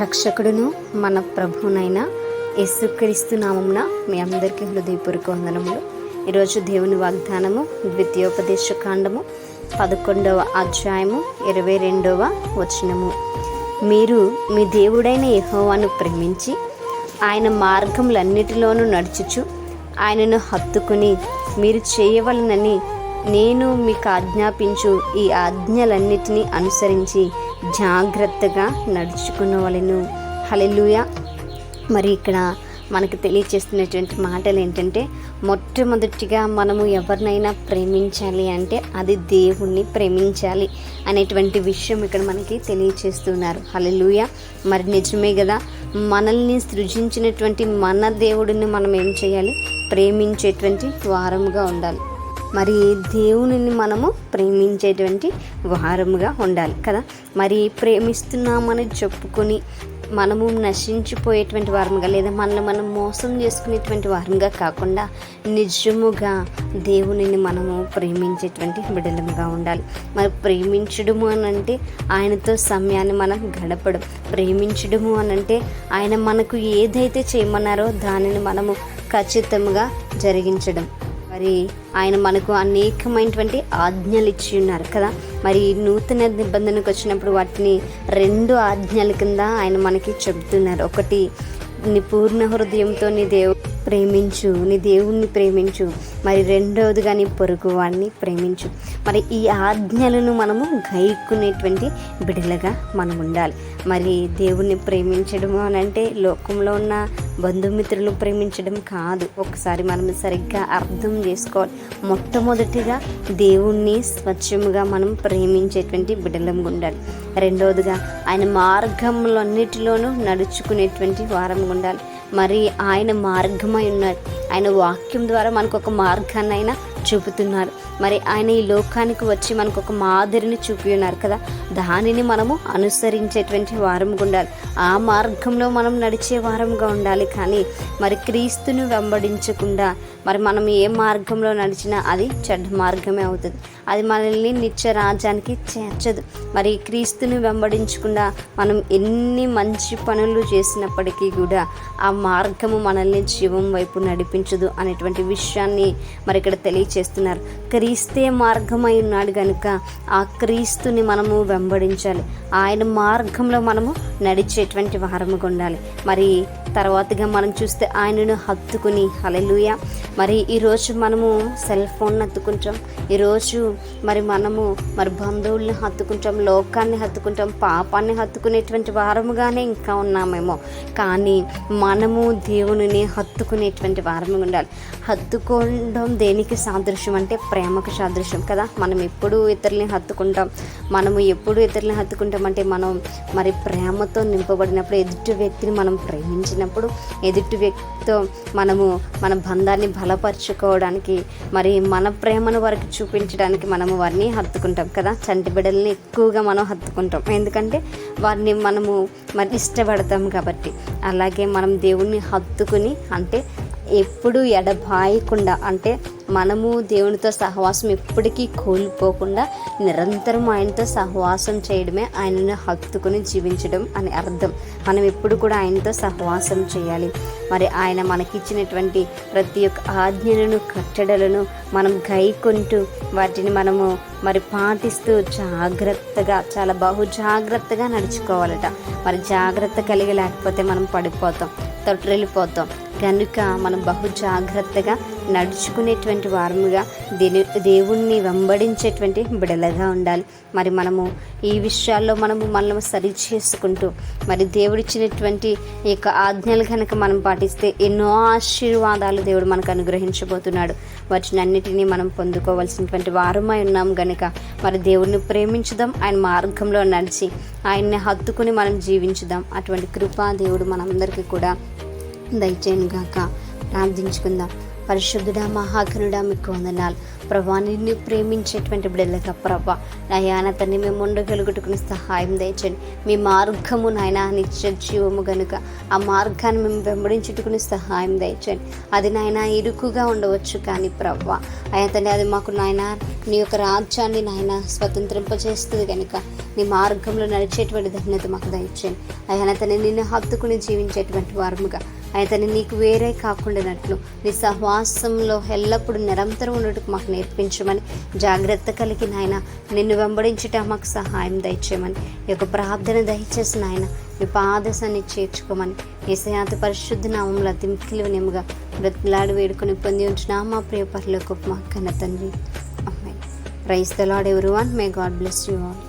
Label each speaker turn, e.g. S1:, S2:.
S1: రక్షకుడును మన ప్రభునైన యేసుక్రీస్తు నామమున మీ అందరికీ హృదయపూర్వక వందనములు. ఈరోజు దేవుని వాగ్దానము ద్వితీయోపదేశ కాండము పదకొండవ అధ్యాయము ఇరవై రెండవ వచనము. మీరు మీ దేవుడైన యహోవాను ప్రేమించి ఆయన మార్గములన్నిటిలోనూ నడుచుచు ఆయనను హత్తుకుని మీరు చేయవలనని నేను మీకు ఆజ్ఞాపించు ఈ ఆజ్ఞలన్నిటినీ అనుసరించి జాగ్రత్తగా నడుచుకునవలెను. హలెలుయ మరి ఇక్కడ మనకు తెలియచేస్తున్నటువంటి మాటలు ఏంటంటే మొట్టమొదటిగా మనము ఎవరినైనా ప్రేమించాలి అంటే అది దేవుణ్ణి ప్రేమించాలి అనేటువంటి విషయం ఇక్కడ మనకి తెలియచేస్తున్నారు. హలెలుయ మరి నిజమే కదా మనల్ని సృజించినటువంటి మన దేవుడిని మనం ఏం చేయాలి? ప్రేమించేటువంటి వారముగా ఉండాలి. మరి దేవునిని మనము ప్రేమించేటువంటి వారముగా ఉండాలి కదా? మరి ప్రేమిస్తున్నామని చెప్పుకొని మనము నశించిపోయేటువంటి వారముగా లేదా మనల్ని మనం మోసం చేసుకునేటువంటి వారంగా కాకుండా నిజముగా దేవునిని మనము ప్రేమించేటువంటి బిడలముగా ఉండాలి. మరి ప్రేమించడము అని అంటే ఆయనతో సమయాన్ని మనం గడపడం. ప్రేమించడము అని అంటే ఆయన మనకు ఏదైతే చేయమన్నారో దానిని మనము ఖచ్చితంగా జరిగించడం. మరి ఆయన మనకు అనేకమైనటువంటి ఆజ్ఞలు ఇచ్చి ఉన్నారు కదా? మరి నూతన నిబంధనకు వచ్చినప్పుడు వాటిని రెండు ఆజ్ఞల కింద ఆయన మనకి చెబుతున్నారు. ఒకటి నీ పూర్ణ హృదయంతో నీ దేవుడు ప్రేమించు నీ దేవుణ్ణి ప్రేమించు. మరి రెండవదిగా నీ పొరుగు వాడిని ప్రేమించు. మరి ఈ ఆజ్ఞలను మనము గైక్కునేటువంటి బిడలగా మనం ఉండాలి మరి దేవుణ్ణి ప్రేమించడము అని అంటే లోకంలో ఉన్న బంధుమిత్రులు ప్రేమించడం కాదు. ఒకసారి మనం సరిగ్గా అర్థం చేసుకోవాలి. మొట్టమొదటిగా దేవుణ్ణి స్వచ్ఛముగా మనం ప్రేమించేటువంటి బిడలం ఉండాలి. రెండవదిగా ఆయన మార్గములన్నిటిలోనూ నడుచుకునేటువంటి వారం ఉండాలి. మరి ఆయన మార్గమై ఉన్నాడు ఆయన వాక్యం ద్వారా మనకు ఒక మార్గాన్నైనా చూపుతున్నారు. మరి ఆయన ఈ లోకానికి వచ్చి మనకు ఒక మాదిరిని చూపి ఉన్నారు కదా? దానిని మనము అనుసరించేటువంటి వారంగా ఉండాలి ఆ మార్గంలో మనం నడిచే వారంగా ఉండాలి కానీ మరి క్రీస్తుని వెంబడించకుండా మరి మనం ఏ మార్గంలో నడిచినా అది చెడ్డ మార్గమే అవుతుంది. అది మనల్ని నిత్య రాజ్యానికి చేర్చదు. మరి క్రీస్తుని వెంబడించకుండా మనం ఎన్ని మంచి పనులు చేసినప్పటికీ కూడా ఆ మార్గము మనల్ని జీవం వైపు నడిపించదు అనేటువంటి విషయాన్ని మరి ఇక్కడ చేస్తున్నారు. క్రీస్తే మార్గమై ఉన్నాడు కనుక ఆ క్రీస్తుని మనము వెంబడించాలి. ఆయన మార్గంలో మనము నడిచేటువంటి వారముగా ఉండాలి. మరి తర్వాతగా మనం చూస్తే ఆయనను హత్తుకుని హలెలుయ మరి ఈరోజు మనము సెల్ ఫోన్ హత్తుకుంటాం. ఈరోజు మరి మనము మరి బంధువుల్ని హత్తుకుంటాం లోకాన్ని హత్తుకుంటాం పాపాన్ని హత్తుకునేటువంటి వారముగానే ఇంకా ఉన్నామేమో. కానీ మనము దేవునిని హత్తుకునేటువంటి వారము ఉండాలి. హత్తుకోవడం దేనికి సాదృశ్యం అంటే ప్రేమకు సాదృశ్యం కదా? మనం ఎప్పుడు ఇతరులని హత్తుకుంటాం? మనము ఎప్పుడు ఇతరులని హత్తుకుంటాం అంటే మనం మరి ప్రేమతో నింపబడినప్పుడు ఎదుటి వ్యక్తిని మనం ప్రేమించినప్పుడు ఎదుటి వ్యక్తితో మనము మన బంధాన్ని బలపరుచుకోవడానికి మరి మన ప్రేమను వారికి చూపించడానికి మనము వారిని హత్తుకుంటాం కదా? చంటి బిడ్డల్ని ఎక్కువగా మనం హత్తుకుంటాం. ఎందుకంటే వారిని మనము మరి ఇష్టపడతాం కాబట్టి. అలాగే మనం దేవుణ్ణి హత్తుకుని అంటే ఎప్పుడు ఎడబాయకుండా అంటే మనము దేవునితో సహవాసం ఎప్పటికీ కోల్పోకుండా నిరంతరం ఆయనతో సహవాసం చేయడమే ఆయనను హత్తుకుని జీవించడం అని అర్థం. మనం ఎప్పుడు కూడా ఆయనతో సహవాసం చేయాలి. మరి ఆయన మనకిచ్చినటువంటి ప్రతి ఒక్క ఆజ్ఞలను కట్టడలను మనం గైకొంటూ వాటిని మనము మరి పాటిస్తూ జాగ్రత్తగా చాలా బహు జాగ్రత్తగా నడుచుకోవాలట. మరి జాగ్రత్త కలిగి లేకపోతే మనం పడిపోతాం తొట్టరిల్లిపోతాం కనుక మనం బహు జాగ్రత్తగా నడుచుకునేటువంటి వారముగా దేని దేవుణ్ణి వెంబడించేటువంటి బిడలగా ఉండాలి. మరి మనము ఈ విషయాల్లో మనము మనము సరి చేసుకుంటూ మరి దేవుడిచ్చినటువంటి ఈ యొక్క ఆజ్ఞలు కనుక మనం పాటిస్తే ఎన్నో ఆశీర్వాదాలు దేవుడు మనకు అనుగ్రహించబోతున్నాడు. వాటినన్నిటినీ మనం పొందుకోవాల్సినటువంటి వారమై ఉన్నాం గనుక మరి దేవుణ్ణి ప్రేమించుదాం ఆయన మార్గంలో నడిచి ఆయన్ని హత్తుకుని మనం జీవించుదాం. అటువంటి కృపా దేవుడు మనందరికీ కూడా దయచేయను గాక ప్రార్థించుకుందాం. పరిశుద్ధుడ మహాగనుడ మీకు వందనాలు. ప్రభా నిన్ను ప్రేమించేటువంటి బిడ్డలుగా ప్రభా నయాన తండ్రి మేము ఉండగలుగుటకుని సహాయం దయచండి మీ మార్గము నాయన నిత్య జీవము గనుక. ఆ మార్గాన్ని మేము వెంబడించుటకుని సహాయం దయచండి అది నాయన ఇరుకుగా ఉండవచ్చు కానీ ప్రభా. అయ్యా తండ్రి అది మాకు నాయన నీ యొక్క రాజ్యాన్ని నాయన స్వతంత్రింపజేస్తుంది కనుక నీ మార్గంలో నడిచేటువంటి ధన్యత మాకు దయచండి అయ్యా తండ్రి నిన్ను హత్తుకుని జీవించేటువంటి వారముగా. అయితే నీకు వేరే కాకుండానట్లు. నీ సహవాసంలో ఎల్లప్పుడూ నిరంతరం ఉండటం మాకు నేర్పించమని. జాగ్రత్త కలిగి నాయన నిన్ను వెంబడించుట మాకు సహాయం దయచేయమని. ఈ యొక్క ప్రార్థన దయచేసి నాయన మీ పాదశాన్ని చేర్చుకోమని. ఏసయాతి పరిశుద్ధ నామంలో అతి మిక్కిలివనేముగా బ్రతిలాడి వేడుకొని పొంది ఉంచిన మా ప్రియ పరులకు మా కన్న తండ్రి అమ్మాయి praise the Lord everyone may God bless you all.